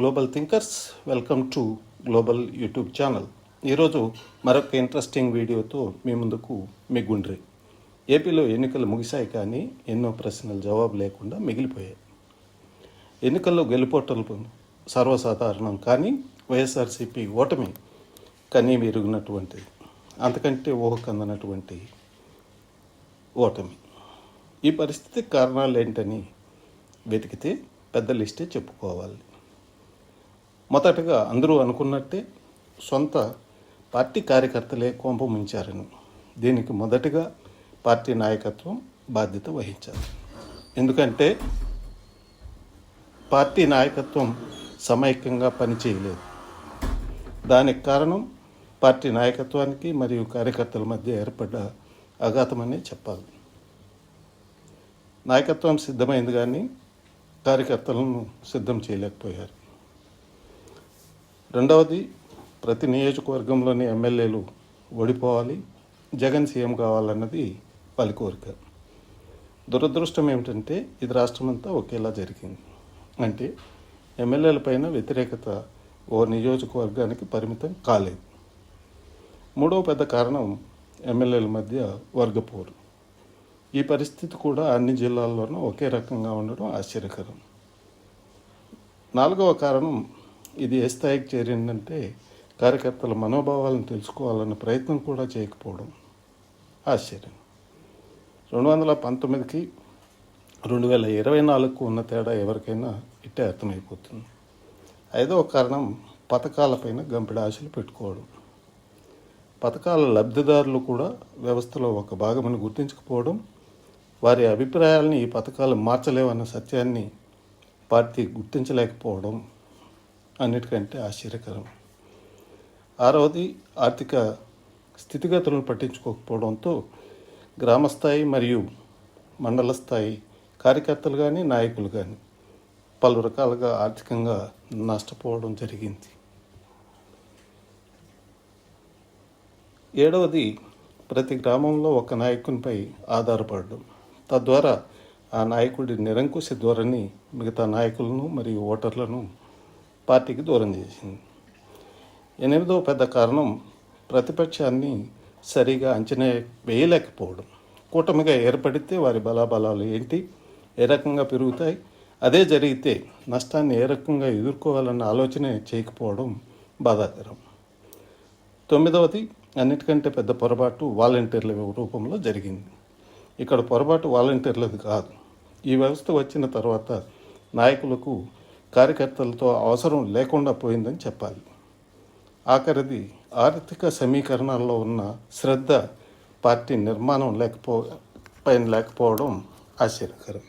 Global thinkers welcome to global YouTube channel ఈరోజు మరొక interesting వీడియోతో మీ ముందుకు మీ గుండ్రి. ఏపీలో ఎన్నికలు ముగిశాయి కానీ ఎన్నో ప్రశ్నలు జవాబు లేకుండా మిగిలిపోయాయి. ఎన్నికల్లో గెలుపోటలు సర్వసాధారణం కానీ వైఎస్ఆర్సీపీ ఓటమి కనీ విరుగునటువంటి అంతకంటే ఊహకందనటువంటి ఓటమి. ఈ పరిస్థితికి కారణాలు ఏంటని వెతికితే పెద్ద లిస్టే చెప్పుకోవాలి. మొదటగా అందరూ అనుకున్నట్టే సొంత పార్టీ కార్యకర్తలే కోంపముంచారని దీనికి మొదటగా పార్టీ నాయకత్వం బాధ్యత వహించాలి ఎందుకంటే పార్టీ నాయకత్వం సమైక్యంగా పనిచేయలేదు. దానికి కారణం పార్టీ నాయకత్వానికి మరియు కార్యకర్తల మధ్య ఏర్పడ్డ అఘాతమనే చెప్పాలి. నాయకత్వం సిద్ధమైంది కానీ కార్యకర్తలను సిద్ధం చేయలేకపోయారు. రెండవది ప్రతి నియోజకవర్గంలోని ఎమ్మెల్యేలు ఓడిపోవాలి జగన్ సీఎం కావాలన్నది వాళ్ళ కోరిక దురదృష్టం ఏమిటంటే ఇది రాష్ట్రమంతా ఒకేలా జరిగింది. అంటే ఎమ్మెల్యేల పైన వ్యతిరేకత ఓ నియోజకవర్గానికి పరిమితం కాలేదు. మూడవ పెద్ద కారణం ఎమ్మెల్యేల మధ్య వర్గపోరు. ఈ పరిస్థితి కూడా అన్ని జిల్లాల్లోనూ ఒకే రకంగా ఉండడం ఆశ్చర్యకరం. నాలుగవ కారణం ఇది ఏ స్థాయికి చేరిందంటే కార్యకర్తల మనోభావాలను తెలుసుకోవాలన్న ప్రయత్నం కూడా చేయకపోవడం ఆశ్చర్యం. రెండు వందల పంతొమ్మిదికి రెండు వేల ఇరవై నాలుగుకు ఉన్న తేడా ఎవరికైనా ఇట్టే అర్థమైపోతుంది. ఐదవ కారణం పథకాలపైన గంపెడ ఆశలు పెట్టుకోవడం. పథకాల లబ్ధిదారులు కూడా వ్యవస్థలో ఒక భాగమని గుర్తించకపోవడం వారి అభిప్రాయాలని ఈ పథకాలు మార్చలేవన్న సత్యాన్ని పార్టీ గుర్తించలేకపోవడం అన్నిటికంటే ఆశ్చర్యకరం. ఆరవది ఆర్థిక స్థితిగతులను పట్టించుకోకపోవడంతో గ్రామస్థాయి మరియు మండల స్థాయి కార్యకర్తలు కానీ నాయకులు కానీ పలు రకాలుగా ఆర్థికంగా నష్టపోవడం జరిగింది. ఏడవది ప్రతి గ్రామంలో ఒక నాయకునిపై ఆధారపడడం. తద్వారా ఆ నాయకుడి నిరంకుశ ధోరణి మిగతా నాయకులను మరియు ఓటర్లను పార్టీకి దూరం చేసింది. ఎనిమిదో పెద్ద కారణం ప్రతిపక్షాన్ని సరిగా అంచనా వేయలేకపోవడం. కూటమిగా ఏర్పడితే వారి బలాబలాలు ఏంటి? ఏ రకంగా పెరుగుతాయి? అదే జరిగితే నష్టాన్ని ఏ రకంగా ఎదుర్కోవాలన్న ఆలోచనే చేయకపోవడం బాధాకరం. తొమ్మిదవది అన్నిటికంటే పెద్ద పొరపాటు వాలంటీర్ల రూపంలో జరిగింది. ఇక్కడ పొరపాటు వాలంటీర్లది కాదు. ఈ వ్యవస్థ వచ్చిన తర్వాత నాయకులకు కార్యకర్తలతో అవసరం లేకుండా పోయిందని చెప్పాలి. ఆఖరిది ఆర్థిక సమీకరణాల్లో ఉన్న శ్రద్ధ పార్టీ నిర్మాణం లేకపో పైన లేకపోవడం ఆశ్చర్యకరం.